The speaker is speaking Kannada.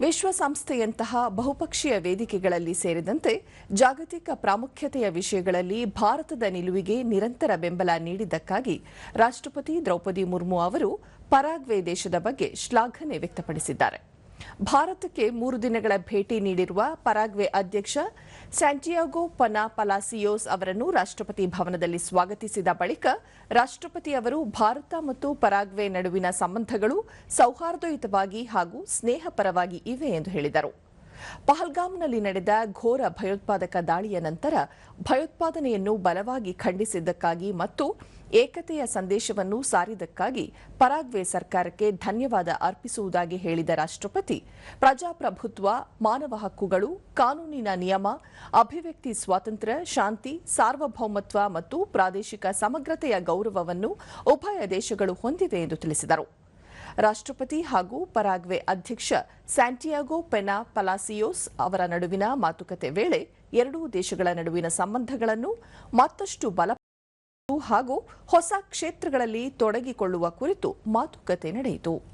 ವಿಶ್ವಸಂಸ್ಥೆಯಂತಹ ಬಹುಪಕ್ಷೀಯ ವೇದಿಕೆಗಳಲ್ಲಿ ಸೇರಿದಂತೆ ಜಾಗತಿಕ ಪ್ರಾಮುಖ್ಯತೆಯ ವಿಷಯಗಳಲ್ಲಿ ಭಾರತದ ನಿಲುವಿಗೆ ನಿರಂತರ ಬೆಂಬಲ ನೀಡಿದ್ದಕ್ಕಾಗಿ ರಾಷ್ಟ್ರಪತಿ ದ್ರೌಪದಿ ಮುರ್ಮು ಅವರು ಪರಾಗ್ವೆ ದೇಶದ ಬಗ್ಗೆ ಶ್ಲಾಘನೆ ವ್ಯಕ್ತಪಡಿಸಿದ್ದಾರೆ. ಭಾರತಕ್ಕೆ ಮೂರು ದಿನಗಳ ಭೇಟಿ ನೀಡಿರುವ ಪರಾಗ್ವೆ ಅಧ್ಯಕ್ಷ ಸ್ಯಾಂಟಿಯಾಗೋ ಪನಾ ಪಲಾಸಿಯೋಸ್ ಅವರನ್ನು ರಾಷ್ಟ್ರಪತಿ ಭವನದಲ್ಲಿ ಸ್ವಾಗತಿಸಿದ ಬಳಿಕ ರಾಷ್ಟ್ರಪತಿ ಅವರು ಭಾರತ ಮತ್ತು ಪರಾಗ್ವೆ ನಡುವಿನ ಸಂಬಂಧಗಳು ಸೌಹಾರ್ದಯುತವಾಗಿ ಹಾಗೂ ಸ್ನೇಹಪರವಾಗಿ ಇವೆ ಎಂದು ಹೇಳಿದರು. ಪಹಲ್ಗಾಮ್ನಲ್ಲಿ ನಡೆದ ಘೋರ ಭಯೋತ್ಪಾದಕ ದಾಳಿಯ ನಂತರ ಭಯೋತ್ಪಾದನೆಯನ್ನು ಬಲವಾಗಿ ಖಂಡಿಸಿದ್ದಕ್ಕಾಗಿ ಮತ್ತು ಏಕತೆಯ ಸಂದೇಶವನ್ನು ಸಾರಿದ್ದಕ್ಕಾಗಿ ಪರಾಗ್ವೆ ಸರ್ಕಾರಕ್ಕೆ ಧನ್ಯವಾದ ಅರ್ಪಿಸುವುದಾಗಿ ಹೇಳಿದ ರಾಷ್ಟ್ರಪತಿ, ಪ್ರಜಾಪ್ರಭುತ್ವ, ಮಾನವ ಹಕ್ಕುಗಳು, ಕಾನೂನಿನ ನಿಯಮ, ಅಭಿವ್ಯಕ್ತಿ ಸ್ವಾತಂತ್ರ್ಯ, ಶಾಂತಿ, ಸಾರ್ವಭೌಮತ್ವ ಮತ್ತು ಪ್ರಾದೇಶಿಕ ಸಮಗ್ರತೆಯ ಗೌರವವನ್ನು ಉಭಯ ದೇಶಗಳು ಹೊಂದಿವೆ ಎಂದು ತಿಳಿಸಿದರು. ರಾಷ್ಟ್ರಪತಿ ಹಾಗೂ ಪರಾಗ್ವೆ ಅಧ್ಯಕ್ಷ ಸ್ಯಾಂಟಿಯಾಗೋ ಪೆನಾ ಪಲಾಸಿಯೋಸ್ ಅವರ ನಡುವಿನ ಮಾತುಕತೆ ವೇಳೆ ಎರಡೂ ದೇಶಗಳ ನಡುವಿನ ಸಂಬಂಧಗಳನ್ನು ಮತ್ತಷ್ಟು ಬಲ ಹಾಗೂ ಹೊಸ ಕ್ಷೇತ್ರಗಳಲ್ಲಿ ತೊಡಗಿಕೊಳ್ಳುವ ಕುರಿತು ಮಾತುಕತೆ ನಡೆಯಿತು.